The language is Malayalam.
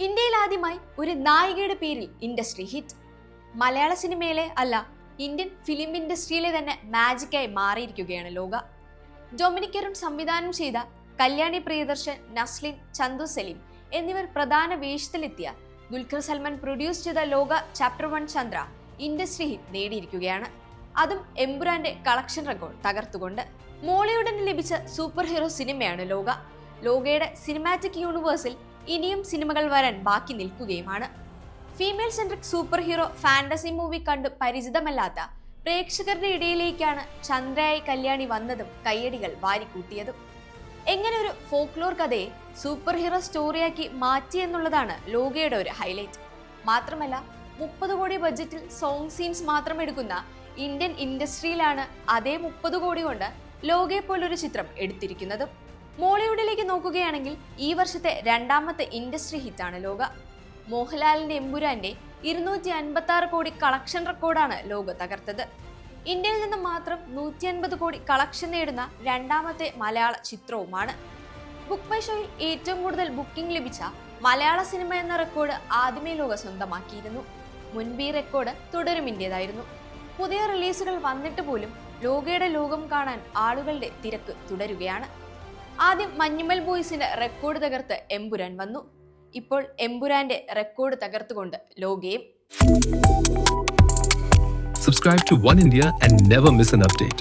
ഇന്ത്യയിൽ ആദ്യമായി ഒരു നായികയുടെ പേരിൽ ഇൻഡസ്ട്രി ഹിറ്റ്. മലയാള സിനിമയിലെ അല്ല ഇന്ത്യൻ ഫിലിം ഇൻഡസ്ട്രിയിലെ തന്നെ മാജിക്കായി മാറിയിരിക്കുകയാണ് ലോക. ഡൊമിനിക് അരുൺ സംവിധാനം ചെയ്ത കല്യാണി പ്രിയദർശൻ നസ്ലിൻ ചന്തു സലീം എന്നിവർ പ്രധാന വേഷത്തിലെത്തിയ ദുൽഖർ സൽമാൻ പ്രൊഡ്യൂസ് ചെയ്ത Lokah chapter one Chandra industry hit നേടിയിരിക്കുകയാണ്. അതും എംബുരാന്റെ കളക്ഷൻ റെക്കോർഡ് തകർത്തുകൊണ്ട്. മോളിവുഡിന് ലഭിച്ച സൂപ്പർ ഹീറോ സിനിമയാണ് ലോക. ലോകയുടെ സിനിമാറ്റിക് യൂണിവേഴ്സിൽ ഇനിയും സിനിമകൾ വരാൻ ബാക്കി നിൽക്കുകയുമാണ്. Female centric super hero fantasy movie കണ്ട് പരിചിതമല്ലാത്ത പ്രേക്ഷകരുടെ ഇടയിലേക്കാണ് ചന്ദ്രയായി കല്യാണി വന്നതും കയ്യടികൾ വാരിക്കൂട്ടിയതും. എങ്ങനെ ഒരു ഫോക്ലോർ കഥയെ സൂപ്പർ ഹീറോ സ്റ്റോറിയാക്കി മാറ്റി എന്നുള്ളതാണ് ലോകയുടെ ഒരു ഹൈലൈറ്റ് മാത്രമല്ല മുപ്പത് കോടി ബഡ്ജറ്റിൽ സോങ് സീൻസ് മാത്രം എടുക്കുന്ന ഇന്ത്യൻ ഇൻഡസ്ട്രിയിലാണ് അതേ മുപ്പത് കോടി കൊണ്ട് ലോകയെ പോലൊരു ചിത്രം എടുത്തിരിക്കുന്നതും. മോളിവുഡിലേക്ക് നോക്കുകയാണെങ്കിൽ ഈ വർഷത്തെ രണ്ടാമത്തെ ഇൻഡസ്ട്രി ഹിറ്റാണ് ലോക. മോഹൻലാലിന്റെ എമ്പുരാന്റെ ഇരുന്നൂറ്റി അൻപത്തി ആറ് കോടി കളക്ഷൻ റെക്കോർഡാണ് ലോക തകർത്തത്. ഇന്ത്യയിൽ നിന്ന് മാത്രം നൂറ്റി അൻപത് കോടി കളക്ഷൻ നേടുന്ന രണ്ടാമത്തെ മലയാള ചിത്രവുമാണ്. ബുക്ക് മൈ ഷോയിൽ ഏറ്റവും കൂടുതൽ ബുക്കിംഗ് ലഭിച്ച മലയാള സിനിമ എന്ന റെക്കോർഡ് ആദ്യമേ ലോക സ്വന്തമാക്കിയിരുന്നു. മുൻപ് ഈ റെക്കോർഡ് തുടരും ഇന്ത്യതായിരുന്നു പുതിയ റിലീസുകൾ വന്നിട്ട് പോലും ലോകയുടെ ലോകം കാണാൻ ആളുകളുടെ തിരക്ക് തുടരുകയാണ്. ആദ്യം മഞ്ഞുമൽ ബോയ്സിന്റെ റെക്കോർഡ് തകർത്ത് എമ്പുരാൻ വന്നു ഇപ്പോൾ എമ്പുരാന്റെ റെക്കോർഡ് തകർത്തുകൊണ്ട് ലോകയും subscribe to one India and never miss an update.